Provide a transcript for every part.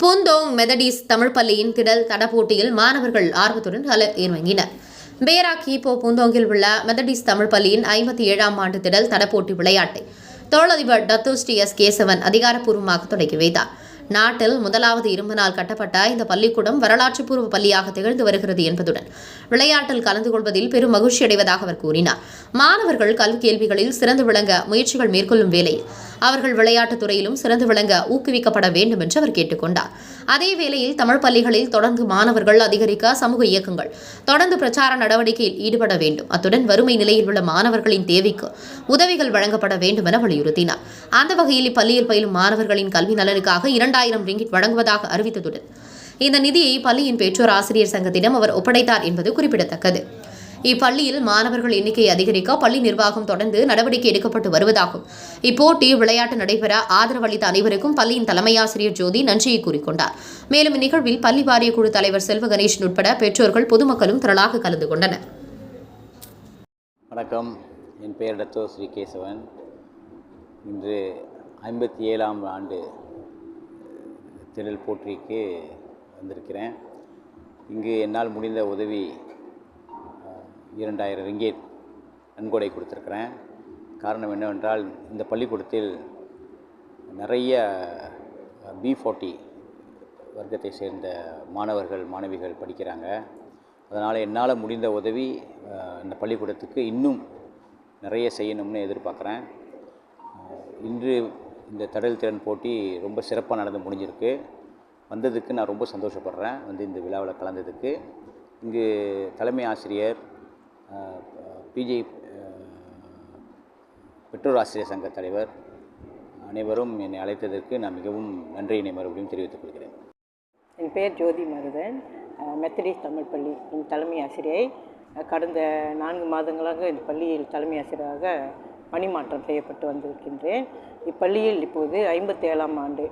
பூந்தோங் Methodist Tamil பள்ளியின் திடல் தட போட்டியில் மாணவர்கள் ஆர்வத்துடன் கள இறங்கினர். பேரா கீபோ பூந்தோங்கில் உள்ள மெதடிஸ் தமிழ் பள்ளியின் ஐம்பத்தி ஏழாம் ஆண்டு திடல் தட போட்டி விளையாட்டை தொழிலதிபர் டத்தோஸ்டி எஸ் கேசவன் அதிகாரப்பூர்வமாக தொடங்கி வைத்தார். நாட்டில் முதலாவது இரும்பு நாள் கட்டப்பட்ட இந்த பள்ளிக்கூடம் வரலாற்று பூர்வ பள்ளியாக திகழ்ந்து வருகிறது என்பதுடன் விளையாட்டில் கலந்து கொள்வதில் பெரும் மகிழ்ச்சி அடைவதாக அவர் கூறினார். மாணவர்கள் கல்வி கேள்விகளில் சிறந்து விளங்க முயற்சிகள் மேற்கொள்ளும் வேளையில் அவர்கள் விளையாட்டுத் துறையிலும் சிறந்து விளங்க ஊக்குவிக்கப்பட வேண்டும் என்று அவர் கேட்டுக்கொண்டார் அதே வேளையில் தமிழ் பள்ளிகளில் தொடர்ந்து மாணவர்கள் அதிகரிக்க சமூக இயக்கங்கள் தொடர்ந்து பிரச்சார நடவடிக்கையில் ஈடுபட வேண்டும். அத்துடன் வறுமை நிலையில் உள்ள மாணவர்களின் தேவைக்கு உதவிகள் வழங்கப்பட வேண்டும் என வலியுறுத்தினார். அந்த வகையில் இப்பள்ளியில் பயிலும் மாணவர்களின் கல்வி நலனுக்காக இரண்டாயிரம் ரிங்கிட் வழங்குவதாக அறிவித்ததுடன் இந்த நிதியை பள்ளியின் பெற்றோர் ஆசிரியர் சங்கத்திடம் அவர் ஒப்படைத்தார் என்பது குறிப்பிடத்தக்கது. இப்பள்ளியில் மாணவர்கள் எண்ணிக்கை அதிகரிக்க பள்ளி நிர்வாகம் தொடர்ந்து நடவடிக்கை எடுக்கப்பட்டு வருவதாகும். இப்போட்டி விளையாட்டு நடைபெற ஆதரவளித்த அனைவருக்கும் பள்ளியின் தலைமையாசிரியர் ஜோதி நன்றியை கூறிக்கொண்டார். மேலும் இந்நிகழ்வில் பள்ளி வாரிய குழு தலைவர் செல்வ கணேசன் உட்பட பெற்றோர்கள் பொதுமக்களும் திரளாக கலந்து கொண்டனர். வணக்கம். என் பெயர் டத்தோ ஸ்ரீ கேசவன். இன்று ஐம்பத்தி ஏழாம் ஆண்டு திடல் போற்றிக்கு வந்திருக்கிறேன். இங்கு என்னால் முடிந்த உதவி இரண்டாயிரம் ரிங்கேட் நன்கொடை கொடுத்துருக்குறேன். காரணம் என்னவென்றால் இந்த பள்ளிக்கூடத்தில் நிறைய பி ஃபார்ட்டி வர்க்கத்தை சேர்ந்த மாணவர்கள் மாணவிகள் படிக்கிறாங்க. அதனால் என்னால் முடிந்த உதவி இந்த பள்ளிக்கூடத்துக்கு இன்னும் நிறைய செய்யணும்னு எதிர்பார்க்குறேன். இன்று இந்த தடல் திறன் போட்டி ரொம்ப சிறப்பாக நடந்து முடிஞ்சிருக்கு. வந்ததுக்கு நான் ரொம்ப சந்தோஷப்படுறேன். வந்து இந்த விழாவில் கலந்ததுக்கு. இங்கு தலைமை ஆசிரியர் பிஜே பெற்றோர் ஆசிரியர் சங்க தலைவர் அனைவரும் என்னை அழைத்ததற்கு நான் மிகவும் நன்றியினை மறுபடியும் தெரிவித்துக் கொள்கிறேன். என் பெயர் ஜோதி மருதன். மெத்தடிஸ் தமிழ் தமிழ் என் தலைமை ஆசிரியை. கடந்த நான்கு மாதங்களாக இந்த பள்ளியில் தலைமை ஆசிரியராக பணிமாற்றம் செய்யப்பட்டு வந்திருக்கின்றேன். இப்பள்ளியில் இப்போது ஐம்பத்தி ஏழாம் ஆண்டு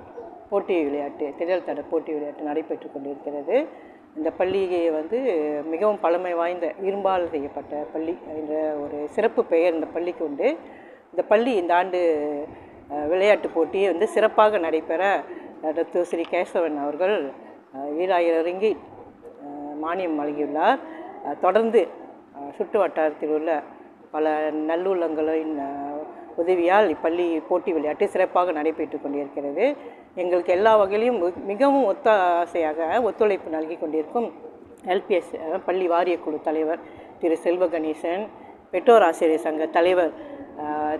போட்டி விளையாட்டு திடல் தட போட்டி விளையாட்டு நடைபெற்று கொண்டிருக்கிறது. இந்த பள்ளியை வந்து மிகவும் பழமை வாய்ந்த இரும்பால் செய்யப்பட்ட பள்ளி என்ற ஒரு சிறப்பு பெயர் இந்த பள்ளிக்கு உண்டு. இந்த பள்ளி இந்த ஆண்டு விளையாட்டு போட்டியை வந்து சிறப்பாக நடைபெற டாக்டர் ஸ்ரீ கேசவன் அவர்கள் ஈராயிரம் ரிங்கி மானியம் வழங்கியுள்ளார். தொடர்ந்து சுற்று வட்டாரத்தில் உள்ள பல நல்லுள்ளங்களின் உதவியால் இப்பள்ளி போட்டி விளையாட்டு சிறப்பாக நடைபெற்று கொண்டிருக்கிறது. எங்களுக்கு எல்லா வகையிலும் மிகவும் மிகவும் ஒத்தாசையாக ஒத்துழைப்பு நல்கி கொண்டிருக்கும் எல்பிஎஸ் பள்ளி வாரியக்குழு தலைவர் திரு செல்வ கணேசன் பெற்றோர் ஆசிரியர் சங்க தலைவர்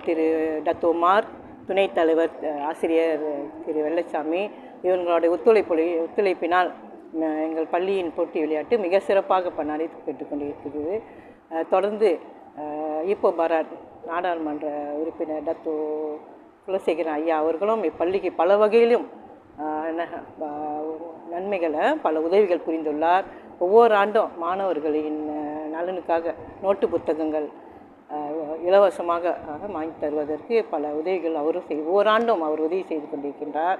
திரு டத்தோமார் துணைத் தலைவர் ஆசிரியர் திரு வெள்ளச்சாமி இவர்களுடைய ஒத்துழைப்பு ஒத்துழைப்பினால் எங்கள் பள்ளியின் போட்டி விளையாட்டு மிக சிறப்பாக இப்போ நடைபெற்று கொண்டிருக்கிறது. தொடர்ந்து இப்போ ஈப்போ நாடாளுமன்ற உறுப்பினர் டத்து குலசேகரன் ஐயா அவர்களும் இப்பள்ளிக்கு பல வகையிலும் நன்மைகளை பல உதவிகள் புரிந்துள்ளார். ஒவ்வொரு ஆண்டும் மாணவர்களின் நலனுக்காக நோட்டு புத்தகங்கள் இலவசமாக வாங்கி தருவதற்கு பல உதவிகள் அவரும் செய் ஒவ்வொரு ஆண்டும் அவர் உதவி செய்து கொண்டிருக்கின்றார்.